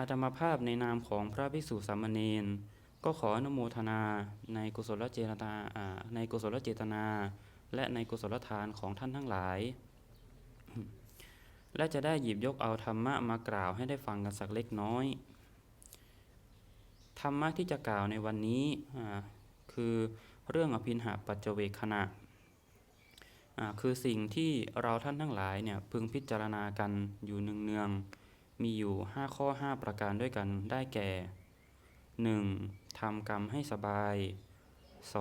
อาตมาภาพในนามของพระภิกษุสามเณรก็ขออนุโมทนาในกุศลเจตนาในกุศลเจตนา และในกุศลทานของท่านทั้งหลาย และจะได้หยิบยกเอาธรรมะมากล่าวให้ได้ฟังกันสักเล็กน้อย ธรรมะที่จะกล่าวในวันนี้คือเรื่องอภินหาปัจเจเวคขณะคือสิ่งที่เราท่านทั้งหลายเนี่ยพึงพิจารณากันอยู่เนืองๆ มีอยู่ 5 ข้อ 5 ประการด้วยกันได้แก่ 1. ทำกรรมให้สบาย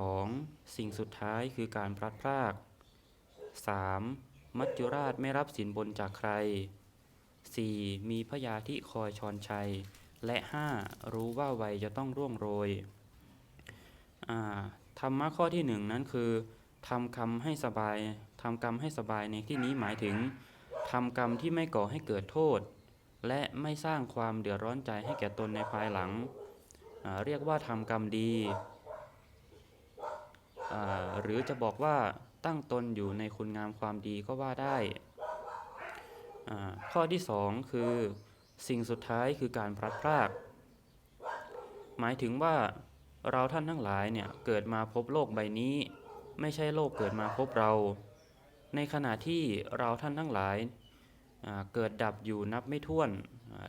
2. สิ่งสุดท้ายคือการพลัดพราก 3. มัจจุราชไม่รับสินบนจากใคร 4. มีพยาธิคอยชอนชัย และ 5. รู้ว่าวัยจะต้องร่วงโรยธรรมะข้อที่หนึ่งนั้นคือทำกรรมให้สบายทำกรรมให้สบายในที่นี้หมายถึงทำกรรมที่ไม่ก่อให้เกิดโทษ และไม่สร้างความเดือดร้อนใจให้แก่ตนในภายหลัง เรียกว่าทำกรรมดี หรือจะบอกว่าตั้งตนอยู่ในคุณงามความดีก็ว่าได้ ข้อที่สองคือสิ่งสุดท้ายคือการพลัดพราก หมายถึงว่าเราท่านทั้งหลายเนี่ยเกิดมาพบโลกใบนี้ ไม่ใช่โลกเกิดมาพบเรา ในขณะที่เราท่านทั้งหลาย เกิดดับอยู่นับไม่ถ้วน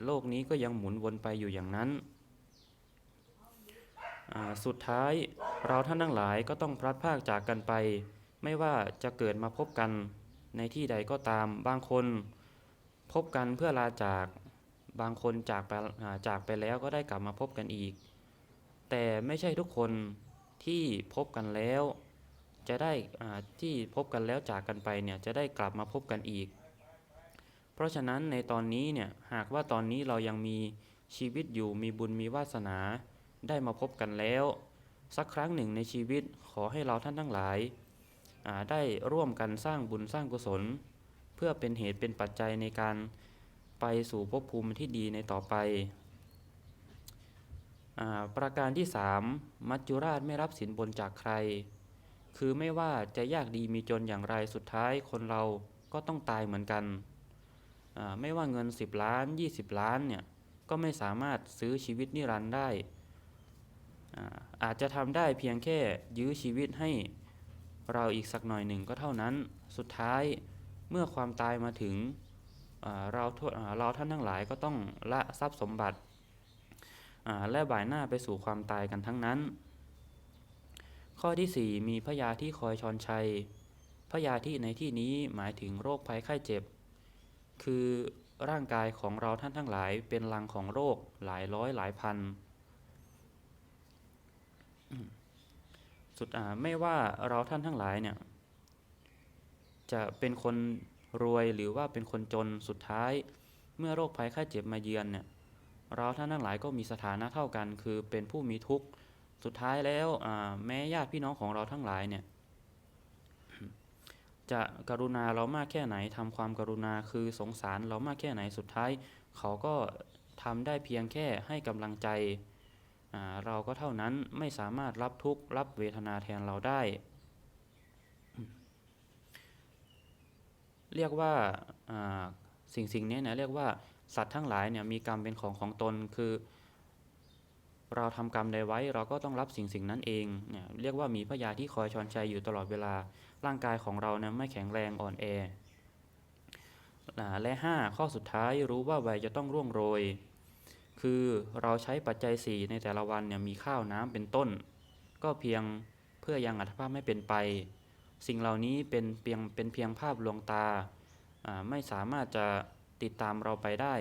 โลกนี้ก็ยังหมุนวนไปอยู่อย่างนั้น สุดท้ายเราท่านทั้งหลายก็ต้องพลัดพากจากกันไป ไม่ว่าจะเกิดมาพบกันในที่ใดก็ตามบางคน พบกันเพื่อลาจากบางคนจากไปจากไปแล้วก็ได้กลับมาพบกันอีก แต่ไม่ใช่ทุกคนที่พบกันแล้ว จะได้ที่พบกันแล้วจากกันไปเนี่ยจะได้กลับมาพบกันอีก เพราะฉะนั้นในตอนนี้เนี่ยหากว่าตอนนี้เรายังมีชีวิตอยู่มีบุญมีวาสนาได้มาพบกันแล้ว สักครั้งหนึ่งในชีวิตขอให้เราท่านทั้งหลายาได้ร่วมกันสร้างบุญสร้างกุศล เพื่อเป็นเหตุเป็นปัจจัยในการไปสู่ภพภูมิที่ดีในต่อไปอประการที่ 3 มัจจุราชไม่รับสินบนจากใคร คือไม่ว่าจะยากดีมีจนอย่างไรสุดท้ายคนเราก็ต้องตายเหมือนกัน ไม่ว่าเงิน 10 ล้าน 20 ล้านเนี่ยก็ไม่สามารถซื้อชีวิตนิรันดร์ได้ อาจจะทำได้เพียงแค่ยื้อชีวิตให้เราอีกสักหน่อยหนึ่งก็เท่านั้น สุดท้ายเมื่อความตายมาถึงเราท่าเราท่านทั้งหลายก็ต้องละทรัพย์สมบัติ และบ่ายหน้าไปสู่ความตายกันทั้งนั้น ข้อที่ 4 มีพยาที่คอยชอนชัยพยาที่ในที่นี้หมายถึงโรคภัยไข้เจ็บ คือร่างกายของเราท่านทั้งหลายเป็นรังของโรคหลายร้อยหลายพัน สุดอ่าไม่ว่าเราท่านทั้งหลายเนี่ย จะเป็นคนรวยหรือว่าเป็นคนจนสุดท้าย เมื่อโรคภัยไข้เจ็บมาเยือนเนี่ยเราท่านทั้งหลายก็มีสถานะเท่ากัน คือเป็นผู้มีทุกข์สุดท้ายแล้วอ่าแม้ญาติพี่น้องของเราทั้งหลายเนี่ย จะกรุณาเรามากแค่ไหนทำความกรุณาคือสงสารเรามากแค่ไหนสุดท้าย เขาก็ทำได้เพียงแค่ให้กำลังใจ เราก็เท่านั้นไม่สามารถรับทุกข์รับเวทนาแทนเราได้ เรียกว่าาสิ่งสิ่งนี้เนี่ยเรียกว่าสัตว์ทั้งหลายเนี่ยมีกรรมเป็นของของตนคือ เราทำกรรมใดไว้เราก็ต้องรับสิ่งสิ่งนั้นเองเนี่ยเรียกว่ามีพยาที่คอยชอนชัยอยู่ตลอดเวลา ร่างกายของเราเนี่ยไม่แข็งแรงอ่อนแอ และ 5 ข้อสุดท้ายรู้ว่าวัยจะต้องร่วงโรย คือเราใช้ปัจจัย 4 ในแต่ละวันเนี่ยมีข้าวน้ำเป็นต้น ก็เพียงเพื่อยังอัตภาพไม่เป็นไป สิ่งเหล่านี้เป็นเพียงเป็นเพียงภาพลวงตา ไม่สามารถจะติดตามเราไปได้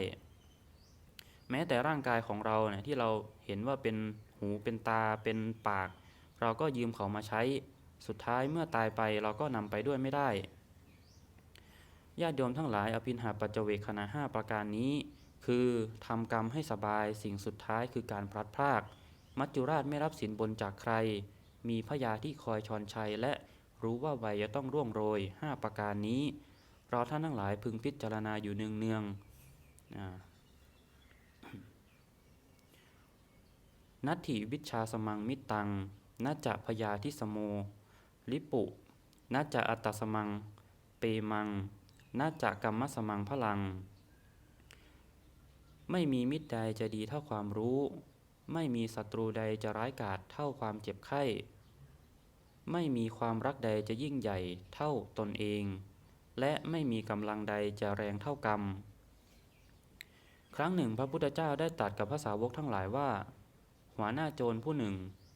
แม้แต่ร่างกายของเราเนี่ยที่เราเห็นว่าเป็นหูเป็นตาเป็นปาก เราก็ยืมเขามาใช้ สุดท้ายเมื่อตายไปเราก็นำไปด้วยไม่ได้ญาติโยมทั้งหลายอภินหาปัจเจเวคขณะห้าประการนี้ คือทำกรรมให้สบายสิ่งสุดท้ายคือการพลัดพราก มัจจุราชไม่รับสินบนจากใคร มีพยาที่คอยชอนชัย และรู้ว่าวัยจะต้องร่วงโรย 5 ประการนี้ เราท่านทั้งหลายพึงพิจารณาอยู่เนืองเนืองๆอ่า นัตถิวิชาสมังมิตตังนัจจะพยาทิสโม ลิปุนัจจะอัตตสมัง เปมังนัจจะกรรมสมังพลัง ไม่มีมิตรใดจะดีเท่าความรู้ ไม่มีศัตรูใดจะร้ายกาจเท่าความเจ็บไข้ ไม่มีความรักใดจะยิ่งใหญ่เท่าตนเอง และไม่มีกำลังใดจะแรงเท่ากรรม ครั้งหนึ่งพระพุทธเจ้าได้ตรัสกับพระสาวกทั้งหลายว่า หัวหน้าโจรผู้หนึ่ง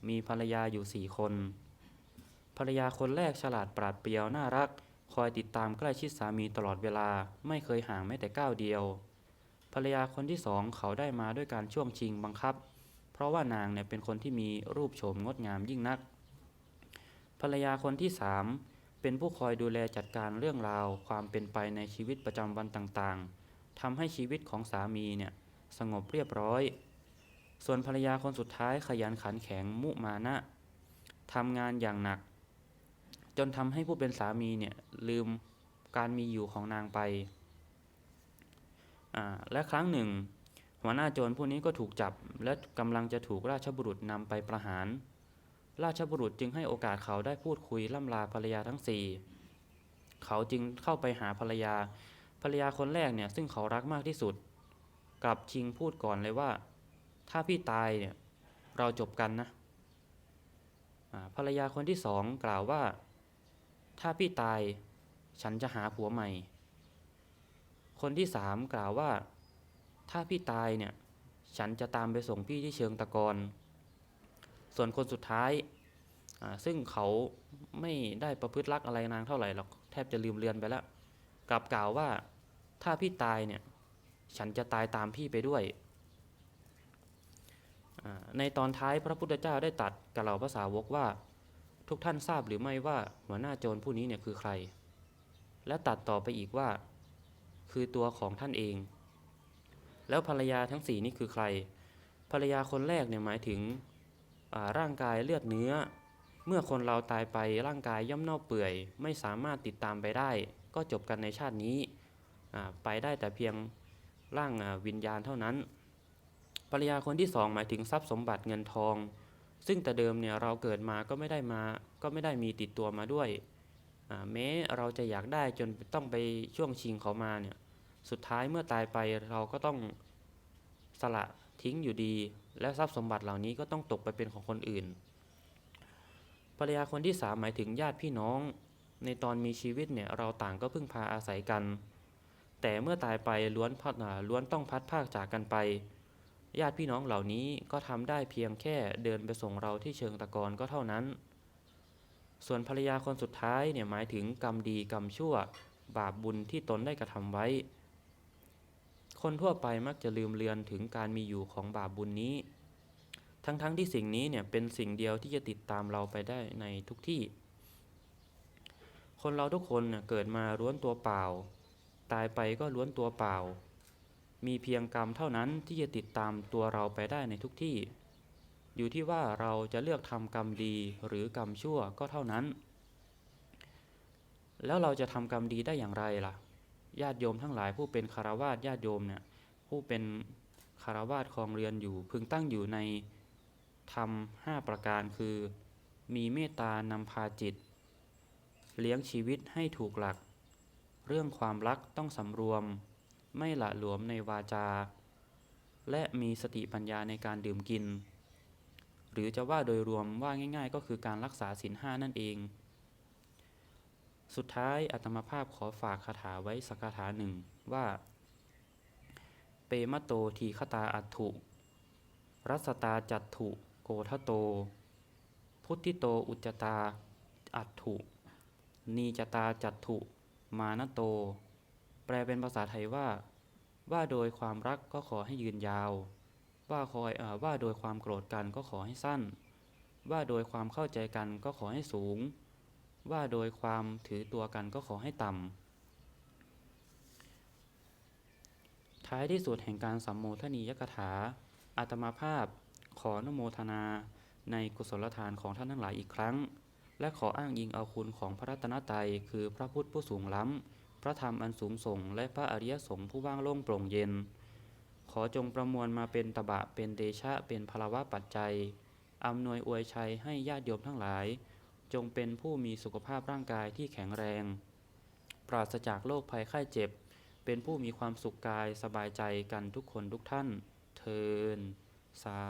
มีภรรยาอยู่สี่คน ภรรยาคนแรกฉลาดปราดเปรียวน่ารัก คอยติดตามใกล้ชิดสามีตลอดเวลาไม่เคยห่างแม้แต่ก้าวเดียว ภรรยาคนที่สองเขาได้มาด้วยการช่วงชิงบังคับ เพราะว่านางเนี่ยเป็นคนที่มีรูปโฉมงดงามยิ่งนัก ภรรยาคนที่สามเป็นผู้คอยดูแลจัดการเรื่องราวความเป็นไปในชีวิตประจำวันต่างๆทำให้ชีวิตของสามีเนี่ยสงบเรียบร้อย ส่วนภรรยาคนสุดท้ายขยันขันแข็งมุมานะทำงานอย่างหนัก จนทำให้ผู้เป็นสามีเนี่ยลืมการมีอยู่ของนางไป และครั้งหนึ่ง หัวหน้าโจรผู้นี้ก็ถูกจับ และกำลังจะถูกราชบุรุษนำไปประหาร ราชบุรุษจึงให้โอกาสเขาได้พูดคุยล่ำลาภรรยาทั้งสี่เขาจึงเข้าไปหาภรรยา ภรรยาคนแรกเนี่ยซึ่งเขารักมากที่สุด กลับชิงพูดก่อนเลยว่า ถ้าพี่ตายเนี่ยเราจบกันนะภรรยาคนที่สองกล่าวว่า ถ้าพี่ตายฉันจะหาผัวใหม่ คนที่สามกล่าวว่า ถ้าพี่ตายเนี่ยฉันจะตามไปส่งพี่ที่เชิงตะกอนส่วนคนสุดท้ายซึ่งเขาไม่ได้ประพฤติรักอะไรนางเท่าไหร่หรอกแทบจะลืมเลือนไปแล้วกลับกล่าวว่าถ้าพี่ตายเนี่ย ฉันจะตายตามพี่ไปด้วย ในตอนท้ายพระพุทธเจ้าได้ตัดกับเหล่าภาษาวกว่า ทุกท่านทราบหรือไม่ว่าหัวหน้าโจรผู้นี้เนี่ยคือใคร และตัดต่อไปอีกว่า คือตัวของท่านเอง แล้วภรรยาทั้งสี่นี่คือใคร ภรรยาคนแรกเนี่ยหมายถึงร่างกายเลือดเนื้อ เมื่อคนเราตายไปร่างกายย่อมเน่าเปื่อย ไม่สามารถติดตามไปได้ ก็จบกันในชาตินี้ไปได้แต่เพียงร่างวิญญาณเท่านั้น ภรรยาคนที่สองหมายถึงทรัพย์สมบัติเงินทอง ซึ่งแต่เดิมเนี่ยเราเกิดมาก็ไม่ได้มาก็ไม่ได้มีติดตัวมาด้วยแม้เราจะอยากได้จนต้องไปช่วงชิงเขามาเนี่ยสุดท้ายเมื่อตายไปเราก็ต้องสละทิ้งอยู่ดี และทรัพย์สมบัติเหล่านี้ก็ต้องตกไปเป็นของคนอื่นภรรยาคนที่สามหมายถึงญาติพี่น้อง ในตอนมีชีวิตเนี่ยเราต่างก็พึ่งพาอาศัยกัน แต่เมื่อตายไปล้วนพัดล้วนต้องพัดภาคจากกันไป ญาติพี่น้องเหล่านี้ก็ทำได้เพียงแค่เดินไปส่งเราที่เชิงตะกอนก็เท่านั้น ส่วนภรรยาคนสุดท้ายเนี่ยหมายถึงกรรมดีกรรมชั่ว บาปบุญที่ตนได้กระทำไว้ คนทั่วไปมักจะลืมเลือนถึงการมีอยู่ของบาปบุญนี้ ทั้งๆทที่สิ่งนี้เนี่ยเป็นสิ่งเดียวที่จะติดตามเราไปได้ในทุกที่ คนเราทุกคนเนี่ยเกิดมาล้วนตัวเปล่า ตายไปก็ล้วนตัวเปล่า มีเพียงกรรมเท่านั้นที่จะติดตามตัวเราไปได้ในทุกที่ อยู่ที่ว่าเราจะเลือกทำกรรมดีหรือกรรมชั่วก็เท่านั้น แล้วเราจะทำกรรมดีได้อย่างไรล่ะ ญาติโยมทั้งหลายผู้เป็นคารวาสญาติโยมเนี่ยผู้เป็นคารวาสครองเรือนอยู่ พึงตั้งอยู่ในธรรมห้าประการคือ มีเมตตานำพาจิต เลี้ยงชีวิตให้ถูกหลัก เรื่องความรักต้องสำรวม ไม่หละหลวมในวาจา และมีสติปัญญาในการดื่มกิน หรือจะว่าโดยรวมว่าง่าย ๆ ก็คือการรักษาศีลห้านั่นเอง สุดท้ายอัตมาภาพขอฝากคาถาไว้สักคาถาหนึ่งว่า เปมโตทีคตาอัตถุ รัสตาจัตถุโกทโต พุทธิโตอุจจตาอัตถุ นีจตาจัตถุ มานโต ลเป็นภาษาไทยว่า ว่าโดยความรักก็ขอให้ยืนยาว ว่าคอยอว่าโดยความโกรธกันก็ขอให้สั้น ว่าโดยความเข้าใจกันก็ขอให้สูง ว่าโดยความถือตัวกันก็ขอให้ต่ำท้ายที่สุดแห่งการสัมโมทนียกถาอาตมาภาพขออนโมทนาในกุศลทานของท่านทั้งหลายอีกครั้ง และขออ้างอิงเอาคุณของพระรัตนตรัยคือพระพุทธผู้สูงล้ำ พระธรรมอันสูงส่ง และพระอริยสงฆ์ผู้ว่างโล่งโปร่งเย็น ขอจงประมวลมาเป็นตบะเป็นเดชะเป็นพลวะปัจจัยอำนวยอวยชัยให้ญาติโยมทั้งหลาย จงเป็นผู้มีสุขภาพร่างกายที่แข็งแรง ปราศจากโรคภัยไข้เจ็บ เป็นผู้มีความสุขกายสบายใจกันทุกคนทุกท่าน เทินสา